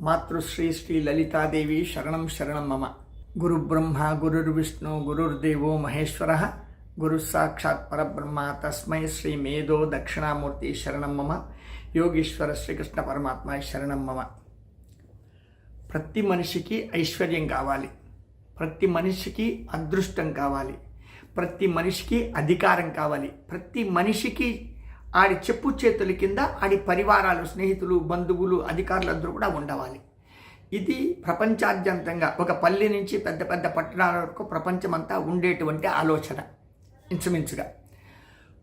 మాతృశ్రీ శ్రీ లలితాదేవి శరణం శరణం మమ. గురుబ్రహ్మ గురుర్విష్ణు గురుర్దేవో మహేశ్వర. గురు సాక్షాత్ పరబ్రహ్మ తస్మై శ్రీ మేధో దక్షిణామూర్తి శరణం మమ. యోగీశ్వర శ్రీకృష్ణ పరమాత్మ శరణం మమ. ప్రతి మనిషికి ఐశ్వర్యం కావాలి. ప్రతి మనిషికి అదృష్టం కావాలి. ప్రతి మనిషికి అధికారం కావాలి. ప్రతి మనిషికి ఆడి చెప్పు చేతుల కింద ఆడి పరివారాలు స్నేహితులు బంధువులు అధికారులందరూ కూడా ఉండవాలి. ఇది ప్రపంచాద్యంతంగా ఒక పల్లె నుంచి పెద్ద పెద్ద పట్టణాల వరకు ప్రపంచమంతా ఉండేటువంటి ఆలోచన. ఇంచుమించుగా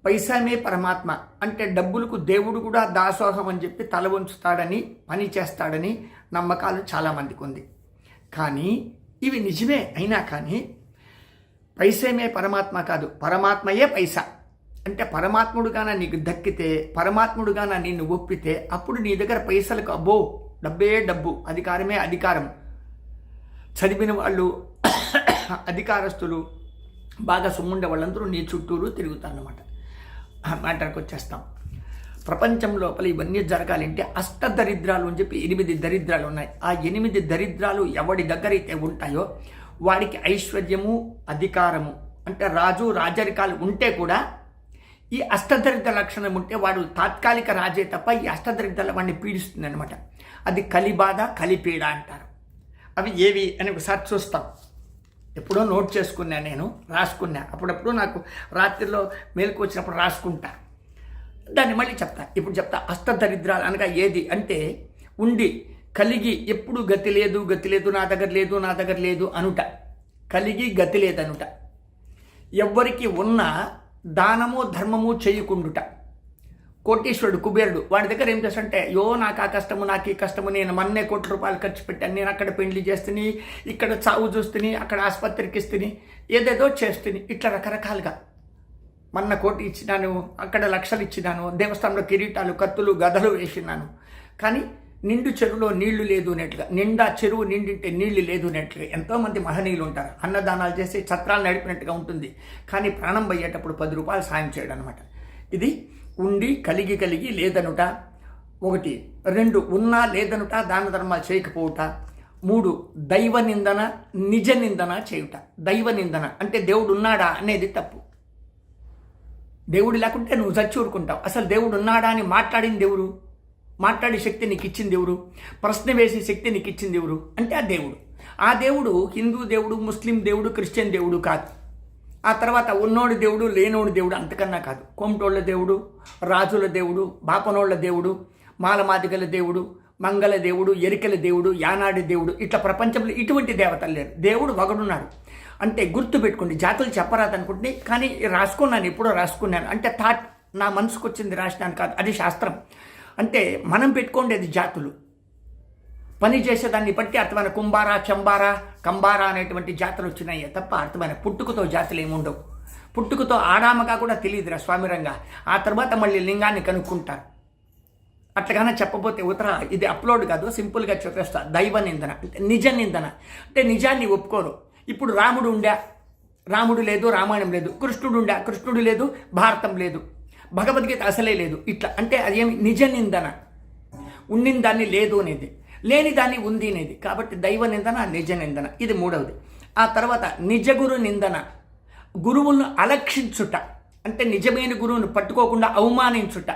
పైసామే పరమాత్మ అంటే డబ్బులకు దేవుడు కూడా దాసోహం అని చెప్పి తల వంచుతాడని పని చేస్తాడని నమ్మకాలు చాలామందికి ఉంది. కానీ ఇవి నిజమే అయినా కానీ పైసేమే పరమాత్మ కాదు పరమాత్మయే పైసా. అంటే పరమాత్ముడుగాన నీకు దక్కితే పరమాత్ముడుగాన నిన్ను ఒప్పితే అప్పుడు నీ దగ్గర పైసలకు అబ్బో డబ్బే డబ్బు అధికారమే అధికారం. చదివిన వాళ్ళు అధికారస్తులు బాగా సొమ్ముండే వాళ్ళందరూ నీ చుట్టూరు తిరుగుతారన్నమాట. మ్యాటర్కి వచ్చేస్తాం. ప్రపంచం లోపల ఇవన్నీ జరగాలంటే అష్ట దరిద్రాలు అని చెప్పి ఎనిమిది దరిద్రాలు ఉన్నాయి. ఆ ఎనిమిది దరిద్రాలు ఎవడి దగ్గర అయితే ఉంటాయో వాడికి ఐశ్వర్యము అధికారము. అంటే రాజు రాజరికాలు ఉంటే కూడా ఈ అష్టదరిద్ర లక్షణం ఉంటే వాడు తాత్కాలిక రాజే తప్ప ఈ అష్టదరిద్రల వాడిని పీడిస్తుంది అనమాట అది కలిబాధ కలిపీడ అంటారు. అవి ఏవి అని ఒకసారి చూస్తాం. ఎప్పుడో నోట్ చేసుకున్నా నేను రాసుకున్నా. అప్పుడప్పుడు నాకు రాత్రిలో మేలుకు వచ్చినప్పుడు రాసుకుంటా. దాన్ని మళ్ళీ చెప్తా. ఇప్పుడు చెప్తా అష్టదరిద్రాలు అనగా ఏది అంటే ఉండి కలిగి ఎప్పుడు గతి లేదు గతి లేదు నా దగ్గర లేదు నా దగ్గర లేదు అనుట. కలిగి గతి లేదనుట. ఎవ్వరికి ఉన్నా దానము ధర్మము చేయకుండుట. కోటీశ్వరుడు కుబేరుడు వాడి దగ్గర ఏం చేస్తుంటే యో నాకు ఆ కష్టము నాకు ఈ కష్టము నేను మన్నే కోట్ల రూపాయలు ఖర్చు పెట్టాను నేను అక్కడ పెళ్ళి చేస్తుని ఇక్కడ చావు చూస్తుని అక్కడ ఆసుపత్రికి ఇస్తుని ఏదేదో చేస్తుని ఇట్లా రకరకాలుగా. మన్న కోటి ఇచ్చినాను అక్కడ లక్షలు ఇచ్చినాను దేవస్థానంలో కిరీటాలు కత్తులు గదలు వేసినాను. కానీ నిండు చెరువులో నీళ్ళు లేదు అనేట్లుగా నిండా చెరువు నిండింటే నీళ్ళు లేదు అనేట్లుగా ఎంతోమంది మహనీయులు ఉంటారు. అన్నదానాలు చేసి చత్రాలు నడిపినట్టుగా ఉంటుంది. కానీ ప్రాణం పోయేటప్పుడు పది రూపాయలు సాయం చేయడం అనమాట ఇది ఉండి కలిగి కలిగి లేదనుట. ఒకటి రెండు ఉన్నా లేదనుట దాన ధర్మాలు చేయకపోవుట. మూడు దైవ నిందన నిజ నిందన చేయుట. దైవ నిందన అంటే దేవుడు ఉన్నాడా అనేది తప్పు. దేవుడు లేకుంటే నువ్వు చచ్చి ఊరుకుంటావు. అసలు దేవుడు ఉన్నాడా అని మాట్లాడింది దేవుడు మాట్లాడే శక్తి నీకు ఇచ్చింది ఎవరు? ప్రశ్న వేసే శక్తి నీకు ఇచ్చింది ఎవరు? అంటే ఆ దేవుడు. ఆ దేవుడు హిందూ దేవుడు ముస్లిం దేవుడు క్రిస్టియన్ దేవుడు కాదు. ఆ తర్వాత ఉన్నోడి దేవుడు లేనోడి దేవుడు అంతకన్నా కాదు. కోమటోళ్ళ దేవుడు రాజుల దేవుడు బాపనోళ్ళ దేవుడు మాలమాదిగల దేవుడు మంగళ దేవుడు ఎరికల దేవుడు యానాడి దేవుడు ఇట్లా ప్రపంచంలో ఇటువంటి దేవతలు లేరు. దేవుడు ఒకడున్నాడు. అంటే గుర్తు పెట్టుకోండి జాతులు చెప్పరాదు అనుకుంటే కానీ రాసుకున్నాను ఎప్పుడో రాసుకున్నాను. అంటే థాట్ నా మనసుకు వచ్చింది రాసినాను కాదు. అది శాస్త్రం. అంటే మనం పెట్టుకోండేది జాతులు. పని చేసేదాన్ని బట్టి అర్థమైన కుంబార చంబారా కంబారా అనేటువంటి జాతులు వచ్చినాయే తప్ప అర్థమైన పుట్టుకతో జాతులు ఏముండవు పుట్టుకతో ఆడామగా కూడా తెలియదురా స్వామిరంగా. ఆ తర్వాత మళ్ళీ లింగాన్ని కనుక్కుంటారు అట్లగానే చెప్పబోతే ఉత్తర ఇది అప్లోడ్ కాదు సింపుల్గా చెప్పేస్తా. దైవ నిందన అంటే నిజ నిందన. అంటే నిజాన్ని ఒప్పుకోరు ఇప్పుడు రాముడు ఉండా. రాముడు లేదు రామాయణం లేదు. కృష్ణుడు ఉండా. కృష్ణుడు లేదు భారతం లేదు. భగవద్గీత అసలే లేదు. ఇట్లా అంటే అది ఏమి నిజ నిందన. ఉండిన దాన్ని లేదు అనేది. లేని దాన్ని ఉంది అనేది. కాబట్టి దైవ నిందన నిజ నిందన. ఇది మూడవది. ఆ తర్వాత నిజ గురు నిందన. గురువులను అలక్షించుట. అంటే నిజమైన గురువును పట్టుకోకుండా అవమానించుట.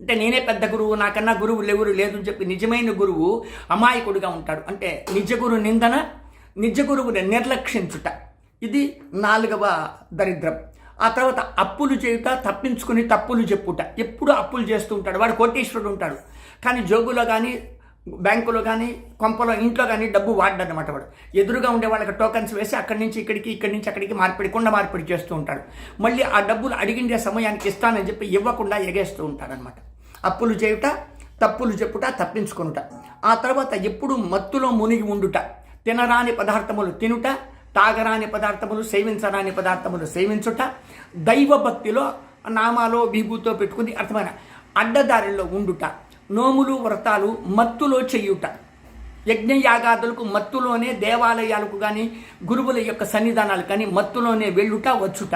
అంటే నేనే పెద్ద గురువు నాకన్నా గురువు ఎవరు లేదు అని చెప్పి నిజమైన గురువు అమాయకుడిగా ఉంటాడు. అంటే నిజ గురు నిందన నిజ గురువుని నిర్లక్షించుట. ఇది నాలుగవ దరిద్రం. ఆ తర్వాత అప్పులు చేయుట తప్పించుకుని తప్పులు చెప్పుట. ఎప్పుడు అప్పులు చేస్తూ ఉంటాడు. వాడు కోటీశ్వరుడు ఉంటాడు. కానీ జోబులో కానీ బ్యాంకులో కానీ కొంపలో ఇంట్లో కానీ డబ్బు వాడడనమాట వాడు. ఎదురుగా ఉండే వాళ్ళకి టోకన్స్ వేసి అక్కడి నుంచి ఇక్కడికి ఇక్కడి నుంచి అక్కడికి మార్పిడి కుండ మార్పిడి చేస్తూ ఉంటాడు. మళ్ళీ ఆ డబ్బులు అడిగిండే సమయానికి ఇస్తానని చెప్పి ఇవ్వకుండా ఎగేస్తూ ఉంటాడనమాట అప్పులు చేయుట తప్పులు చెప్పుట తప్పించుకునుట. ఆ తర్వాత ఎప్పుడు మత్తులో మునిగి ఉండుట. తినరాని పదార్థములు తినుట తాగరాని పదార్థములు సేవించరాని పదార్థములు సేవించుట. దైవ భక్తిలో నామాలో విభూతో పెట్టుకుని అర్థమైన. అడ్డదారిలో ఉండుట నోములు వ్రతాలు మత్తులో చెయ్యుట యజ్ఞయాగాదులకు మత్తులోనే దేవాలయాలకు కానీ గురువుల యొక్క సన్నిధానాలు కానీ మత్తులోనే వెళ్ళుట వచ్చుట.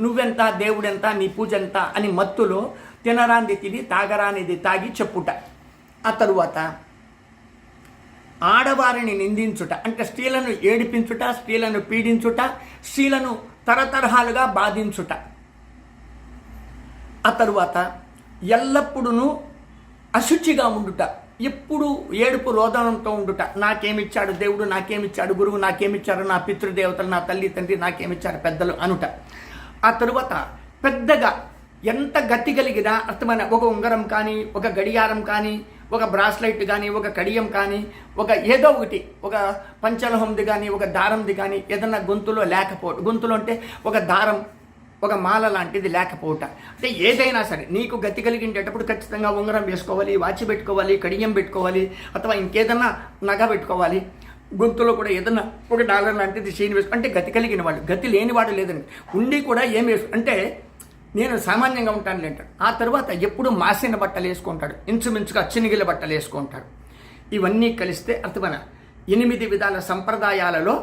నువ్వెంత దేవుడెంత నీ పూజ ఎంత అని మత్తులో తినరాంది తిని తాగరానిది తాగి చెప్పుట. ఆ తరువాత ఆడవారిని నిందించుట అంటే స్త్రీలను ఏడిపించుట స్త్రీలను పీడించుట స్త్రీలను తరతరహాలుగా బాధించుట. ఆ తరువాత ఎల్లప్పుడూ అశుచిగా ఉండుట. ఎప్పుడు ఏడుపు రోదనంతో ఉండుట. నాకేమిచ్చాడు దేవుడు నాకేమిచ్చాడు గురువు నాకేమిచ్చారు నా పితృదేవతలు నా తల్లి తండ్రి నాకేమిచ్చారు పెద్దలు అనుట. ఆ తరువాత పెద్దగా ఎంత గతి కలిగినా అర్థమైన ఒక ఉంగరం కానీ ఒక గడియారం కానీ ఒక బ్రాస్లైట్ కానీ ఒక కడియం కానీ ఒక ఏదో ఒకటి ఒక పంచలోహంది కానీ ఒక దారంది కానీ ఏదన్నా గొంతులో లేకపోవటం. గొంతులో అంటే ఒక దారం ఒక మాల లాంటిది లేకపోవట. అంటే ఏదైనా సరే నీకు గతి కలిగిండేటప్పుడు ఖచ్చితంగా ఉంగరం వేసుకోవాలి వాచి పెట్టుకోవాలి కడియం పెట్టుకోవాలి అథవా ఇంకేదన్నా నగ పెట్టుకోవాలి. గొంతులో కూడా ఏదన్నా ఒక డాలర్ లాంటిది చైన్ వేసుకో అంటే గతి కలిగిన వాళ్ళు గతి లేనివాడు లేదండి. ఉండి కూడా ఏం వేసుకో అంటే నేను సామాన్యంగా ఉంటాను అంటాడు ఆ తర్వాత ఎప్పుడు మాసిన బట్టలు వేసుకుంటాడు ఇంచుమించుగా చినిగిల బట్టలు వేసుకుంటాడు. ఇవన్నీ కలిస్తే అర్థమన ఎనిమిది విధాల సంప్రదాయాలలో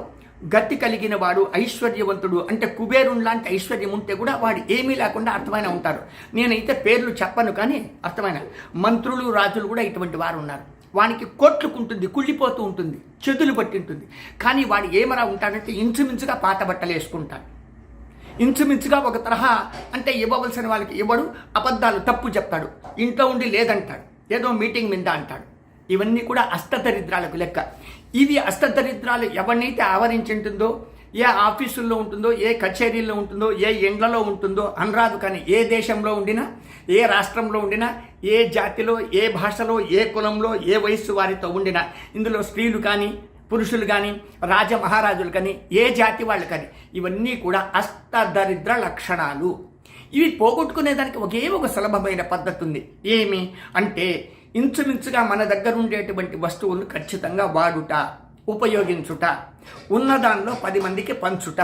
గతి కలిగిన వాడు ఐశ్వర్యవంతుడు అంటే కుబేరుని లాంటి ఐశ్వర్యం ఉంటే కూడా వాడు ఏమీ లేకుండా అర్థమైన ఉంటారు నేనైతే పేర్లు చెప్పను కానీ అర్థమైన మంత్రులు రాజులు కూడా ఇటువంటి వారు ఉన్నారు. వానికి కొట్లుకుంటుంది కుళ్ళిపోతూ ఉంటుంది చెదులు పట్టి ఉంటుంది కానీ వాడు ఏమరా ఉంటాడంటే ఇంచుమించుగా పాత బట్టలు వేసుకుంటాడు. ఇంచుమించుగా ఒక తరహా అంటే ఇవ్వవలసిన వాళ్ళకి ఇవ్వడు అబద్ధాలు తప్పు చెప్తాడు ఇంట్లో ఉండి లేదంటాడు ఏదో మీటింగ్ మీద అంటాడు. ఇవన్నీ కూడా అష్టదరిద్రాలకు లెక్క. ఇవి అష్టదరిద్రాలు ఎవరినైతే ఆవరించింటుందో ఏ ఆఫీసుల్లో ఉంటుందో ఏ కచేరీల్లో ఉంటుందో ఏ ఇండ్లలో ఉంటుందో అనరాదు కానీ ఏ దేశంలో ఉండినా ఏ రాష్ట్రంలో ఉండినా ఏ జాతిలో ఏ భాషలో ఏ కులంలో ఏ వయస్సు వారితో ఉండినా ఇందులో స్త్రీలు కానీ పురుషులు కానీ రాజ మహారాజులు కానీ ఏ జాతి వాళ్ళు కానీ ఇవన్నీ కూడా అష్టదరిద్ర లక్షణాలు. ఇవి పోగొట్టుకునేదానికి ఒకే ఒక సులభమైన పద్ధతి ఉంది ఏమి? అంటే ఇంచుమించుగా మన దగ్గర ఉండేటువంటి వస్తువులను ఖచ్చితంగా వాడుట ఉపయోగించుట ఉన్నదానిలో పది మందికి పంచుట.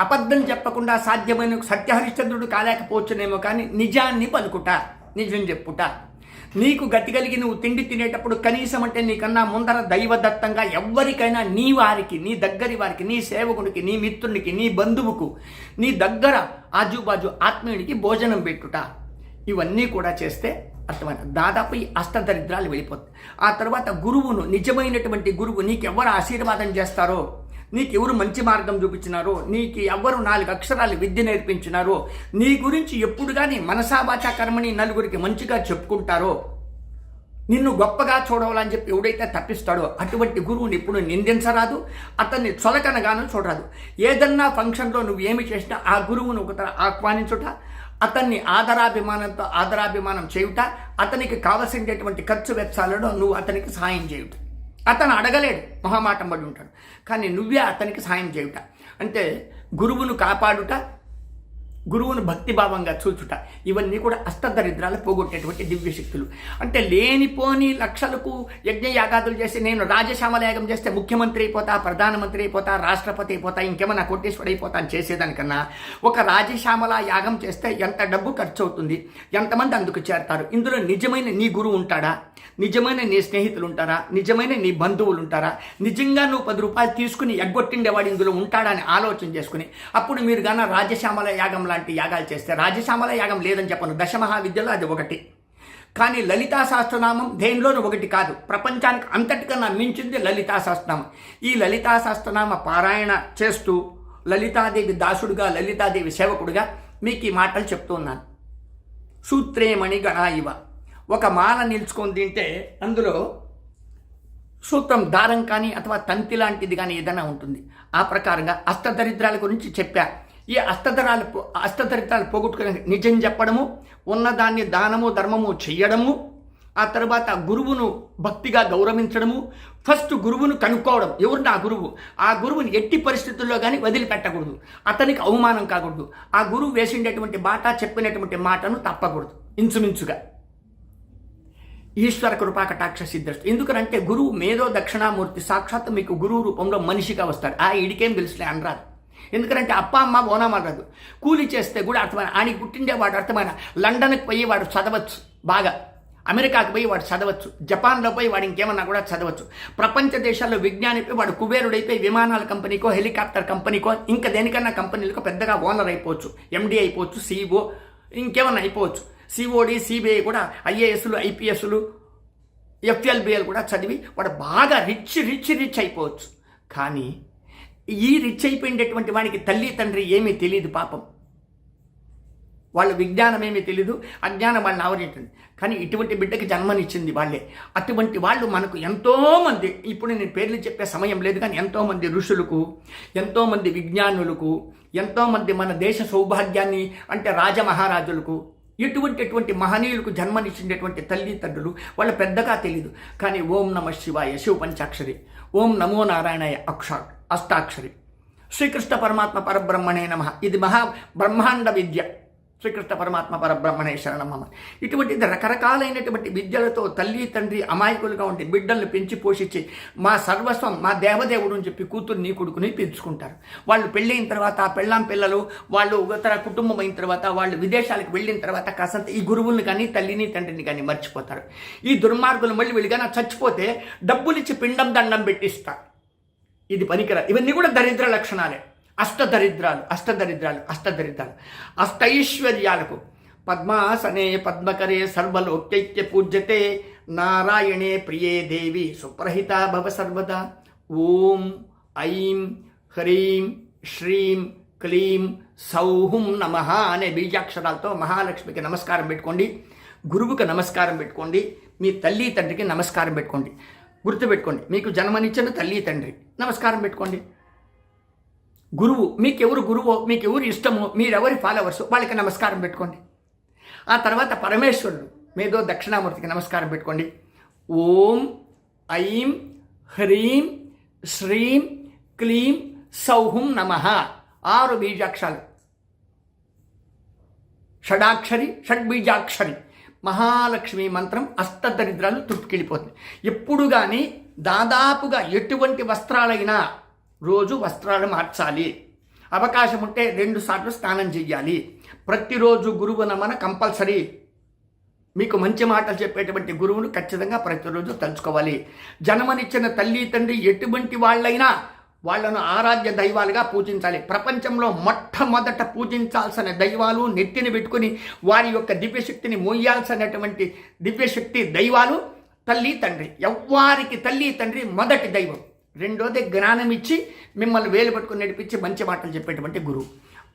అబద్ధం చెప్పకుండా సాధ్యమైన సత్యహరిశ్చంద్రుడు కాలేకపోవచ్చునేమో కానీ నిజాన్ని పలుకుట నిజం చెప్పుట. నీకు గతి కలిగి నువ్వు తిండి తినేటప్పుడు కనీసం అంటే నీకన్నా ముందర దైవదత్తంగా ఎవ్వరికైనా నీ వారికి నీ దగ్గరి వారికి నీ సేవకుడికి నీ మిత్రునికి నీ బంధువుకు నీ దగ్గర ఆజుబాజు ఆత్మీయుడికి భోజనం పెట్టుట. ఇవన్నీ కూడా చేస్తే అర్థమైన దాదాపు ఈ అష్టదరిద్రాలు వెళ్ళిపోతాయి. ఆ తర్వాత గురువును నిజమైనటువంటి గురువు నీకెవరు ఆశీర్వాదం చేస్తారో? నీకు ఎవరు మంచి మార్గం చూపించినారో నీకు ఎవరు నాలుగు అక్షరాలు విద్య నేర్పించినారో నీ గురించి ఎప్పుడు కానీ మనసావాచ కర్మని నలుగురికి మంచిగా చెప్పుకుంటారో నిన్ను గొప్పగా చూడవాలని చెప్పి ఎవడైతే తప్పిస్తాడో అటువంటి గురువుని ఎప్పుడు నిందించరాదు అతన్ని చొలకనగాను చూడరాదు. ఏదన్నా ఫంక్షన్లో నువ్వు ఏమి చేసినా ఆ గురువును ఒక ఆహ్వానించుట అతన్ని ఆదరాభిమానంతో ఆదరాభిమానం చేయుట అతనికి కావలసినటువంటి ఖర్చు వెచ్చాలలో నువ్వు అతనికి సహాయం చేయుట. అతను అడగలేడు మొహమాటం పడి ఉంటాడు. కానీ నువ్వే అతనికి సహాయం చేయుట. అంటే గురువును కాపాడుట గురువును భక్తిభావంగా చూచుట. ఇవన్నీ కూడా అష్టదరిద్రాలు పోగొట్టేటువంటి దివ్యశక్తులు. అంటే లేనిపోని లక్షలకు యజ్ఞయాగాదులు చేసి నేను రాజశ్యామల యాగం చేస్తే ముఖ్యమంత్రి అయిపోతా ప్రధానమంత్రి అయిపోతా రాష్ట్రపతి అయిపోతా ఇంకేమన్నా కోటేశ్వరి అయిపోతా అని చేసేదానికన్నా ఒక రాజశ్యామల యాగం చేస్తే ఎంత డబ్బు ఖర్చు అవుతుంది ఎంతమంది అందుకు చేరతారు? ఇందులో నిజమైన నీ గురువు ఉంటాడా? నిజమైన నీ స్నేహితులు ఉంటారా? నిజమైన నీ బంధువులు ఉంటారా? నిజంగా నువ్వు పది రూపాయలు తీసుకుని ఎగ్గొట్టిండేవాడు ఇందులో ఉంటాడా అని ఆలోచన చేసుకుని అప్పుడు మీరు గాన రాజశ్యామల యాగం లాంటి యాగాలు చేస్తే రాజశ్యామల యాగం లేదని చెప్పను. దశమహావిద్యలో అది ఒకటి. కానీ లలితా సహస్రనామం దేనిలోనూ ఒకటి కాదు. ప్రపంచానికి అంతటికన్నా మించింది లలితా సహస్రనామం. ఈ లలితా సహస్రనామ పారాయణ చేస్తూ లలితాదేవి దాసుడుగా లలితాదేవి సేవకుడుగా మీకు ఈ మాటలు చెప్తూ ఉన్నాను. సూత్రేమణి గణా ఇవ. ఒక మాల నిల్చుకొని తింటే అందులో సూత్రం దారం కానీ అథవా తంతి లాంటిది కానీ ఏదైనా ఉంటుంది. ఆ ప్రకారంగా అష్టదరిద్రాల గురించి చెప్పారు ఈ అస్తధరాలు అష్టదరిద్రాలు పోగొట్టుకునే నిజం చెప్పడము ఉన్నదాన్ని దానము ధర్మము చెయ్యడము ఆ తర్వాత గురువును భక్తిగా గౌరవించడము ఫస్ట్ గురువును కనుక్కోవడం. ఎవరు నా గురువు? ఆ గురువుని ఎట్టి పరిస్థితుల్లో కానీ వదిలిపెట్టకూడదు. అతనికి అవమానం కాకూడదు. ఆ గురువు వేసిండేటువంటి మాట చెప్పినటువంటి మాటను తప్పకూడదు. ఇంచుమించుగా. ఈశ్వర కృపా కటాక్ష సిద్ధస్తు ఎందుకంటే గురువు మేధో దక్షిణామూర్తి సాక్షాత్ మీకు గురువు రూపంలో మనిషిగా వస్తాడు. ఆ ఇడికేం తెలుసులే అనరాదు. ఎందుకంటే అప్ప అమ్మ ఓనమనరాదు కూలి చేస్తే కూడా అర్థమైన ఆడికి పుట్టిండేవాడు అర్థమైన. లండన్కి పోయి వాడు చదవచ్చు బాగా. అమెరికాకి పోయి వాడు చదవచ్చు. జపాన్లో పోయి వాడు ఇంకేమన్నా కూడా చదవచ్చు. ప్రపంచ దేశాల్లో విజ్ఞానిపై వాడు కుబేరుడైపోయి విమానాల కంపెనీకో హెలికాప్టర్ కంపెనీకో ఇంకా దేనికన్నా కంపెనీలకు పెద్దగా ఓనర్ అయిపోవచ్చు. ఎండీ అయిపోవచ్చు సిఇఓ ఇంకేమన్నా అయిపోవచ్చు. సిఓడి సిబిఐ కూడా ఐఏఎస్లు ఐపీఎస్లు ఎఫ్ఎల్బిఎల్ కూడా చదివి వాడు బాగా రిచ్ రిచ్ రిచ్ అయిపోవచ్చు. కానీ ఈ రిచ్ అయిపోయినటువంటి వాడికి తల్లి తండ్రి ఏమీ తెలియదు పాపం. వాళ్ళ విజ్ఞానం ఏమీ తెలీదు అజ్ఞానం వాళ్ళని ఆవరించింది కానీ ఇటువంటి బిడ్డకి జన్మనిచ్చింది వాళ్ళే. అటువంటి వాళ్ళు మనకు ఎంతోమంది ఇప్పుడు నేను పేర్లు చెప్పే సమయం లేదు కానీ ఎంతోమంది ఋషులకు ఎంతోమంది విజ్ఞానులకు ఎంతోమంది మన దేశ సౌభాగ్యాన్ని అంటే రాజమహారాజులకు ఇటువంటిటువంటి మహనీయులకు జన్మనిచ్చినటువంటి తల్లి తండ్రులు వాళ్ళ పెద్దగా తెలియదు కానీ ఓం నమ శివాయ శివ పంచాక్షరి ఓం నమో నారాయణాయ అక్ష అష్టాక్షరి. శ్రీకృష్ణ పరమాత్మ పరబ్రహ్మణే నమ. ఇది మహా బ్రహ్మాండ విద్య. శ్రీకృష్ణ పరమాత్మ పరబ్రహ్మణే శరణమ్మ ఇటువంటి రకరకాలైనటువంటి విద్యలతో తల్లి తండ్రి అమాయకులుగా ఉండి బిడ్డల్ని పెంచి పోషించి మా సర్వస్వం మా దేవదేవుడు అని చెప్పి కూతుర్ని కొడుకుని పెంచుకుంటారు. వాళ్ళు పెళ్ళైన తర్వాత ఆ పెళ్ళాం పిల్లలు వాళ్ళు ఇతర కుటుంబం అయిన తర్వాత వాళ్ళు విదేశాలకు వెళ్ళిన తర్వాత కాసంత ఈ గురువుల్ని కానీ తల్లిని తండ్రిని కానీ మర్చిపోతారు. ఈ దుర్మార్గులు మళ్ళీ వీళ్ళుగా చచ్చిపోతే డబ్బులిచ్చి పిండం దండం పెట్టిస్తారు. ఇది పనికిర ఇవన్నీ కూడా దరిద్ర లక్షణాలే. అష్టదరిద్రాలు అష్టదరిద్రాలు అష్టదరిద్రాలు. అష్టైశ్వర్యాలకు పద్మాసనే పద్మకరే సర్వలోక్యైక్య పూజ్యతే. నారాయణే ప్రియే దేవి సుప్రహిత భవ సర్వదా. ఓం ఐం హ్రీం శ్రీం క్లీం సౌహుం నమ అనే బీజాక్షరాలతో మహాలక్ష్మికి నమస్కారం పెట్టుకోండి. గురువుకి నమస్కారం పెట్టుకోండి. మీ తల్లి తండ్రికి నమస్కారం పెట్టుకోండి. గుర్తుపెట్టుకోండి. మీకు జన్మనిచ్చిన తల్లి తండ్రి. నమస్కారం పెట్టుకోండి. గురువు మీకెవరు గురువో మీకెవరు ఇష్టమో మీరెవరి ఫాలోవర్స్ వాళ్ళకి నమస్కారం పెట్టుకోండి. ఆ తర్వాత పరమేశ్వరుడు మీదో దక్షిణామూర్తికి నమస్కారం పెట్టుకోండి. ఓం ఐం హ్రీం శ్రీం క్లీం సౌహుం నమ. ఆరు బీజాక్షరాలు. షడాక్షరి షడ్బీజాక్షరి. మహాలక్ష్మి మంత్రం అష్టదరిద్రాలు తృప్తికెళ్ళిపోతుంది ఎప్పుడు కానీ దాదాపుగా ఎటువంటి వస్త్రాలైనా రోజు వస్త్రాలు మార్చాలి. అవకాశం ఉంటే రెండు సార్లు స్నానం చెయ్యాలి. ప్రతిరోజు గురువు నమన కంపల్సరీ. మీకు మంచి మాటలు చెప్పేటువంటి గురువును ఖచ్చితంగా ప్రతిరోజు తలుచుకోవాలి. జన్మనిచ్చిన తల్లి తండ్రి ఎటువంటి వాళ్ళైనా వాళ్ళను ఆరాధ్య దైవాలుగా పూజించాలి. ప్రపంచంలో మొట్టమొదట పూజించాల్సిన దైవాలు నెత్తిని పెట్టుకుని వారి యొక్క దివ్యశక్తిని మోయాల్సినటువంటి దివ్యశక్తి దైవాలు తల్లి తండ్రి. ఎవ్వారికి తల్లి తండ్రి మొదటి దైవం. రెండోది జ్ఞానం ఇచ్చి మిమ్మల్ని వేలు పట్టుకుని నడిపించి మంచి మాటలు చెప్పేటువంటి గురువు.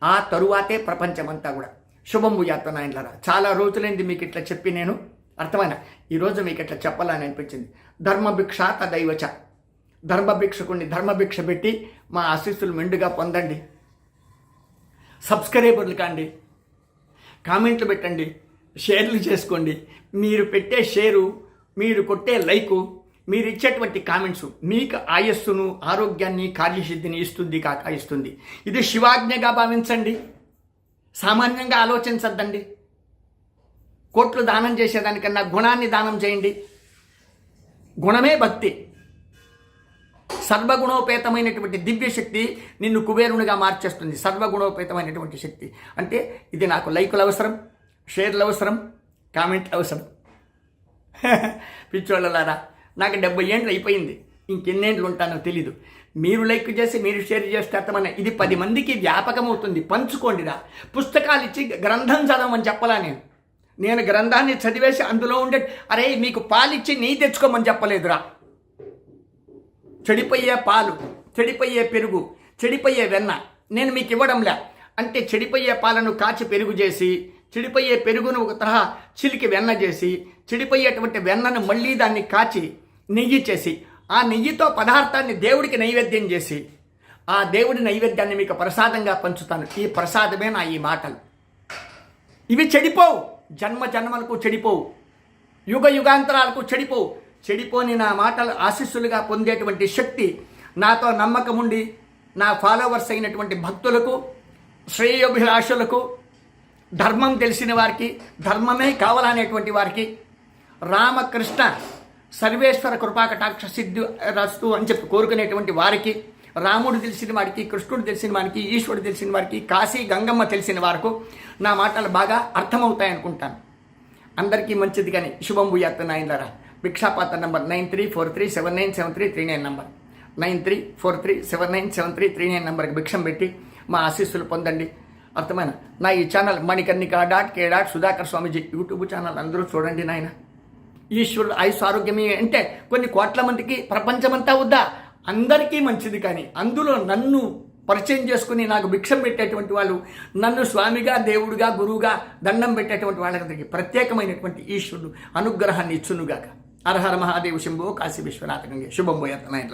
ఆ తరువాతే ప్రపంచమంతా కూడా. శుభం యాత్ర నాయనలారా. చాలా రోజులైంది మీకు ఇట్లా చెప్పి నేను. అర్థమైన ఈరోజు మీకు ఇట్లా చెప్పాలని అనిపించింది. ధర్మభిక్షాత దైవచ. ధర్మభిక్షకుని ధర్మభిక్ష పెట్టి మా ఆశీస్సులు మెండుగా పొందండి. సబ్స్క్రైబర్లు కాండి. కామెంట్లు పెట్టండి. షేర్లు చేసుకోండి. మీరు పెట్టే షేరు మీరు కొట్టే లైకు మీరు ఇచ్చేటువంటి కామెంట్స్ మీకు ఆయస్సును ఆరోగ్యాన్ని కార్యసిద్ధిని ఇస్తుంది కాక ఇస్తుంది. ఇది శివాజ్ఞగా భావించండి. సామాన్యంగా ఆలోచించద్దండి. కోట్లు దానం చేసేదానికన్నా గుణాన్ని దానం చేయండి. గుణమే భక్తి. సర్వగుణోపేతమైనటువంటి దివ్యశక్తి నిన్ను కుబేరునిగా మార్చేస్తుంది. సర్వగుణోపేతమైనటువంటి శక్తి. అంటే ఇది నాకు లైకులు అవసరం షేర్లు అవసరం కామెంట్లు అవసరం. పిచ్చోళ్ళలారా నాకు డెబ్బై ఏండ్లు అయిపోయింది. ఇంకెన్నేండ్లు ఉంటానో తెలీదు. మీరు లైక్ చేసి మీరు షేర్ చేస్తే అర్థమని ఇది పది మందికి వ్యాపకం అవుతుంది పంచుకోండిరా. పుస్తకాలు ఇచ్చి గ్రంథం చదవమని చెప్పలా నేను. నేను గ్రంథాన్ని చదివేసి అందులో ఉండే అరే మీకు పాలిచ్చి నెయ్యి తెచ్చుకోమని చెప్పలేదురా. చెడిపోయే పాలు చెడిపోయే పెరుగు చెడిపోయే వెన్న నేను మీకు ఇవ్వడంలే. అంటే చెడిపోయే పాలను కాచి పెరుగు చేసి చెడిపోయే పెరుగును ఒక తరహా చిలికి వెన్న చేసి చెడిపోయేటువంటి వెన్నను మళ్ళీ దాన్ని కాచి నెయ్యి చేసి ఆ నెయ్యితో పదార్థాన్ని దేవుడికి నైవేద్యం చేసి ఆ దేవుడి నైవేద్యాన్ని మీకు ప్రసాదంగా పంచుతాను. ఈ ప్రసాదమే నా ఈ మాటలు. ఇవి చెడిపోవు. జన్మ జన్మలకు చెడిపోవు. యుగ యుగాంతరాలకు చెడిపోవు. చెడిపోని నా మాటలు ఆశీస్సులుగా పొందేటువంటి శక్తి నాతో నమ్మకం ఉండి నా ఫాలోవర్స్ అయినటువంటి భక్తులకు శ్రేయోభిలాషులకు ధర్మం తెలిసిన వారికి ధర్మమే కావాలనేటువంటి వారికి రామకృష్ణ సర్వేశ్వర కృపాకటాక్ష సిద్ధి రస్తు అని చెప్పి కోరుకునేటువంటి వారికి రాముడు తెలిసిన వారికి కృష్ణుడు తెలిసిన వారికి ఈశ్వరుడు తెలిసిన వారికి కాశీ గంగమ్మ తెలిసిన వారికి నా మాటలు బాగా అర్థమవుతాయనుకుంటాను. అందరికీ మంచిది కానీ శుభం భూయాత్త నాయనరా భిక్షాపాత్ర number nine three four three seven nine seven three three nine number. Nine three four three seven nine seven three three nine నంబర్కి భిక్షం పెట్టి మా ఆశీస్సులు పొందండి. అర్థమైన? నా ఈ channel Manikarnika dot K dot Sudhakar Swamiji YouTube channel అందరూ చూడండి నాయన. ఈశ్వరుడు ఆయుష్ ఆరోగ్యమే అంటే కొన్ని కోట్ల మందికి ప్రపంచమంతా వద్దా? అందరికీ మంచిది కానీ అందులో నన్ను పరిచయం చేసుకుని నాకు భిక్షం పెట్టేటువంటి వాళ్ళు నన్ను స్వామిగా దేవుడుగా గురువుగా దండం పెట్టేటువంటి వాళ్ళందరికీ ప్రత్యేకమైనటువంటి ఈశ్వరుడు అనుగ్రహాన్ని ఇచ్చునుగాక. అర్హర మహాదేవ శంభో కాశీ విశ్వనాథ గంగే. శుభం పోయేస్తున్నాయి